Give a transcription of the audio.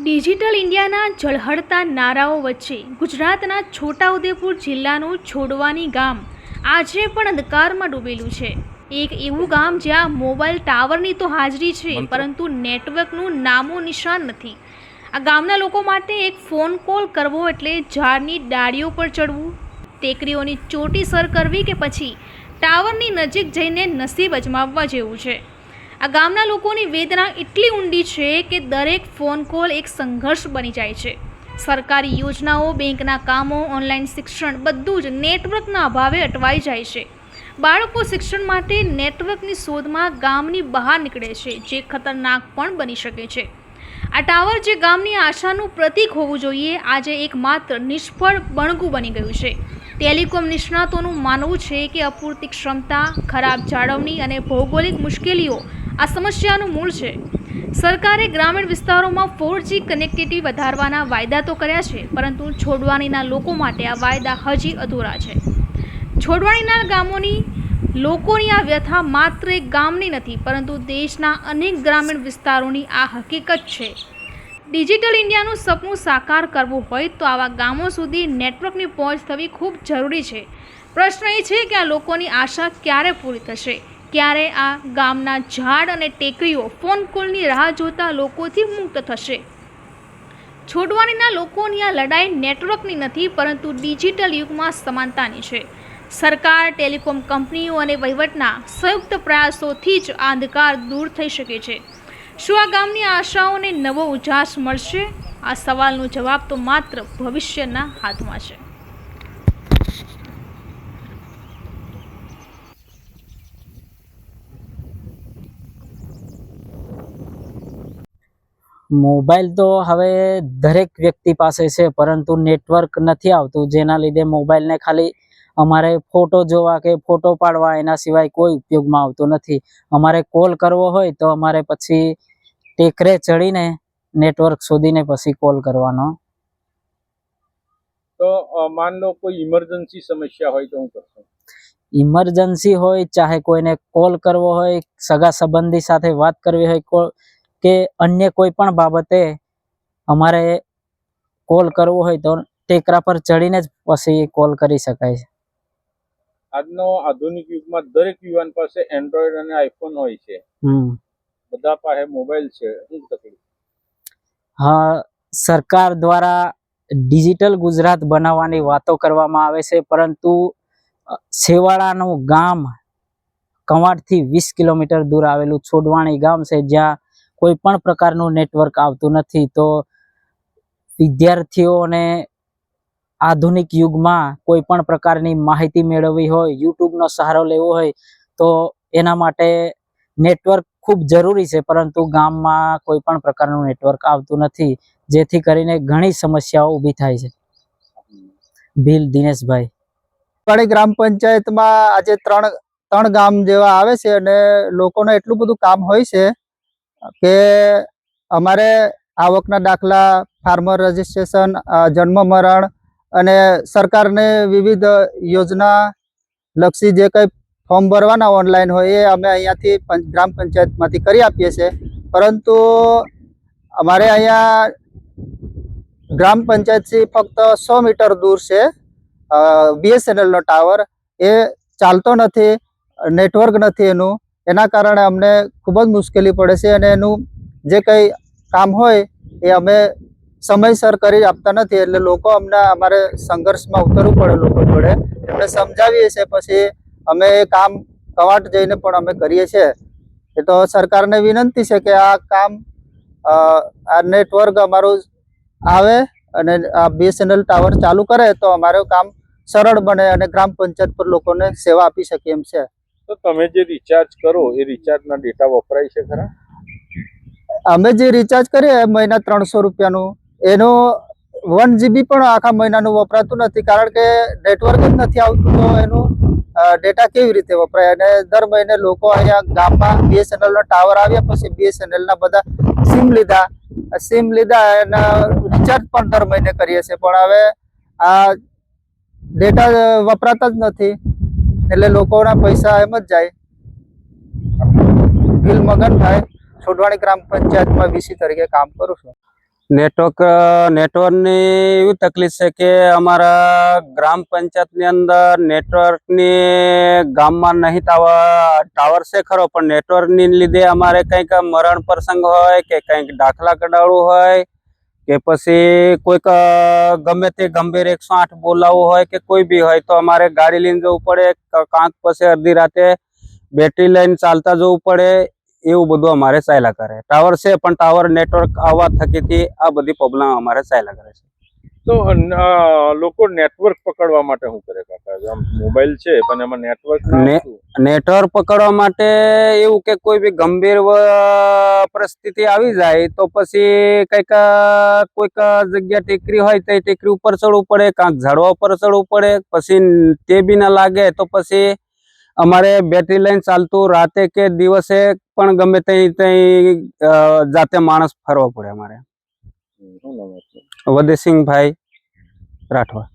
Digital ઇન્ડિયાના ઝળહળતા નારાઓ વચ્ચે ગુજરાતના છોટાઉદેપુર જિલ્લાનું છોડવાની ગામ આજે પણ અંધકારમાં ડૂબેલું છે. એક એવું ગામ જ્યાં મોબાઈલ ટાવરની તો હાજરી છે પરંતુ નેટવર્કનું નામો નિશાન નથી. આ ગામના લોકો માટે એક ફોન કોલ કરવો એટલે ઝાડની ડાળીઓ પર ચડવું ટેકરીઓની ચોટી સર કરવી કે પછી ટાવરની નજીક જઈને નસીબ અજમાવવા જેવું છે. આ ગામના લોકોની વેદના એટલી ઊંડી છે કે દરેક ફોન કોલ એક સંઘર્ષ બની જાય છે. સરકારી યોજનાઓ, બેંકના કામો, ઓનલાઈન શિક્ષણ બધું જ નેટવર્કના અભાવે અટવાઈ જાય છે. બાળકો શિક્ષણ માટે નેટવર્કની શોધમાં ગામની બહાર નીકળે છે, જે ખતરનાક પણ બની શકે છે. આ ટાવર જે ગામની આશાનું પ્રતીક હોવું જોઈએ, આજે એકમાત્ર નિષ્ફળ બણગું બની ગયું છે. ટેલિકોમ નિષ્ણાતોનું માનવું છે કે અપૂરતી ક્ષમતા, ખરાબ જાળવણી અને ભૌગોલિક મુશ્કેલીઓ આ સમસ્યાનું મૂળ છે. સરકારે ગ્રામીણ વિસ્તારોમાં ફોરજી કનેક્ટિવિટી વધારવાના વાયદા તો કર્યા છે, પરંતુ છોડવાણીના લોકો માટે આ વાયદા હજી અધૂરા છે. છોડવાણીના ગામોની લોકોની આ વ્યથા માત્ર એક ગામની નથી, પરંતુ દેશના અનેક ગ્રામીણ વિસ્તારોની આ હકીકત છે. ડિજિટલ ઇન્ડિયાનું સપનું સાકાર કરવું હોય તો આવા ગામો સુધી નેટવર્કની પહોંચ થવી ખૂબ જરૂરી છે. પ્રશ્ન એ છે કે આ લોકોની આશા ક્યારે પૂરી થશે? ક્યારે આ ગામના ઝાડ અને ટેકરીઓ ફોન કોલની રાહ જોતા લોકોથી મુક્ત થશે. છોડવાણીના લોકોની આ લડાઈ નેટવર્કની નથી, પરંતુ ડિજિટલ યુગમાં સમાનતાની છે. સરકાર, ટેલિકોમ કંપનીઓ અને વહીવટના સંયુક્ત પ્રયાસોથી જ આ અંધકાર દૂર થઈ શકે છે. શું આ ગામની આશાઓને નવો ઉજાસ મળશે? આ સવાલનો જવાબ તો માત્ર ભવિષ્યના હાથમાં છે. મોબાઈલ તો હવે દરેક વ્યક્તિ પાસે છે પરંતુ નેટવર્ક નથી આવતું જેના લીધે મોબાઈલને ખાલી અમારે ફોટો જોવા કે ફોટો પાડવા એના સિવાય કોઈ ઉપયોગમાં આવતો નથી. અમારે કોલ કરવો હોય તો અમારે પછી ટેકરે ચડીને નેટવર્ક શોધીને પછી કોલ કરવાનો. તો માન લો કોઈ ઇમરજન્સી સમસ્યા હોય તો હું કરશું? ઇમરજન્સી હોય ચાહે કોઈને કોલ કરવો હોય સગા સંબંધી સાથે વાત કરવી હોય કો- અન્ય કોઈ પણ બાબતે અમારે કોલ કરવો હોય તો ટેકરા પર ચડીને જ પછી કોલ કરી શકાય છે. આજનો આધુનિક યુગમાં દરેક યુવાન પાસે એન્ડ્રોઈડ અને આઈફોન હોય છે. બધા પાસે મોબાઈલ છે. શું તકલીફ? હા સરકાર દ્વારા ડિજિટલ ગુજરાત બનાવવાની વાતો કરવામાં આવે છે પરંતુ છેવાડાનું ગામ કવાંટથી વીસ કિલોમીટર દૂર આવેલું છોડવાણી ગામ છે જ્યાં કોઈ પણ પ્રકારનું નેટવર્ક આવતું નથી, તો વિદ્યાર્થીઓને આધુનિક યુગમાં કોઈ પણ પ્રકારની માહિતી મેળવવી હોય, યુટ્યુબનો સહારો લેવો હોય, તો એના માટે નેટવર્ક ખૂબ જરૂરી છે, પરંતુ ગામમાં કોઈ પણ પ્રકારનું નેટવર્ક આવતું નથી, જેથી કરીને ઘણી સમસ્યાઓ ઊભી થાય છે. ભીલ દિનેશભાઈ. વાડી ગ્રામ પંચાયતમાં આજે ત્રણ ત્રણ ગામ જેવા આવે છે અને લોકોને એટલું બધું કામ હોય છે કે અમારે આવકના દાખલા ફાર્મર રજીસ્ટ્રેશન જન્મ મરણ અને સરકારને વિવિધ યોજના લક્ષી જે કંઈ ફોર્મ ભરવાના ઓનલાઈન હોય એ અમે અહીંયાથી ગ્રામ પંચાયતમાંથી કરી આપીએ છીએ. પરંતુ અમારે અહીંયા ગ્રામ પંચાયતથી ફક્ત સો મીટર દૂર છે બીએસએનએલનો ટાવર એ ચાલતો નથી નેટવર્ક નથી એનું. એના કારણે અમને ખૂબ જ મુશ્કેલી પડે છે અને એનું જે કંઈ કામ હોય એ અમે સમયસર કરી આપતા નથી એટલે લોકો અમને અમારે સંઘર્ષમાં ઉતરવું પડે લોકો જોડે. એમને સમજાવીએ છીએ, પછી અમે એ કામ કવાટ જઈને પણ અમે કરીએ છીએ. એ તો સરકારને વિનંતી છે કે આ કામ આ નેટવર્ક અમારું આવે અને આ બીએસએનએલ ટાવર ચાલુ કરે તો અમારું કામ સરળ બને અને ગ્રામ પંચાયત પર લોકોને સેવા આપી શકીએ એમ છે. તો તમે જે રિચાર્જ કરો, એ રિચાર્જના ડેટા વપરાય છે ખરા? અમે જે રિચાર્જ કરીએ મહિના ત્રણસો રૂપિયાનું. એનું વન જીબી પણ આખા મહિનાનું વપરાતું નથી, કારણ કે નેટવર્ક જ નથી આવતું, તો એનું ડેટા કેવી રીતે વપરાય? અને દર મહિને લોકો અહીંયા ગામમાં બીએસએનએલ નો ટાવર આવ્યા પછી બીએસએનએલ ના બધા સિમ લીધા. સિમ લીધા એના રિચાર્જ પણ દર મહિને કરીએ છીએ, પણ હવે આ ડેટા વપરાતા જ નથી. એટલે લોકોના પૈસા એમ જ જાય. બિલ થાય. છોડવાણી ગ્રામ પંચાયતમાં વીસી તરીકે કામ કરું છું. નેટવર્ક નેટવર્કની એવી તકલીફ છે કે અમારા ગ્રામ પંચાયતની અંદર નેટવર્કની ગામમાં નહીં ટાવર ટાવર છે ખરો, પણ નેટવર્કની લીધે અમારે કંઈક મરણ પ્રસંગ હોય કે કંઈક દાખલા કઢાવવું હોય કે પછી કોઈક ગમે તે ગંભીર એકસો આઠ બોલાવવું હોય કે કોઈ બી હોય, તો અમારે ગાડી લઈને જવું પડે કાંક પછી અડધી રાતે બેટરી લઈને ચાલતા જવું પડે, એવું બધું અમારે ચાલ્યા કરે. ટાવર છે, પણ ટાવર નેટવર્ક આવવા થકીથી આ બધી પ્રોબ્લેમ અમારે ચાલ્યા કરે છે. તો લોકો નેટવર્ક પકડવા માટે શું કરે કાકા? મોબાઈલ છે પણ એમાં નેટવર્ક નેટવર્ક પકડવા માટે એવું કે કોઈ બી ગંભીર પરિસ્થિતિ આવી જાય તો પછી કંઈક કોઈક જગ્યા ટેકરી હોય તો ટેકરી ઉપર ચડવું પડે કાંક ઝાડવા ઉપર ચડવું પડે પછી તે બી ના લાગે તો પછી અમારે બેટરી લાઈન ચાલતું રાતે કે દિવસે પણ ગમે ત્યાં ત્યાં જાતે માણસ ફરવા પડે અમારે. શું નામ હતું વદેસિંહભાઈ રાઠવા.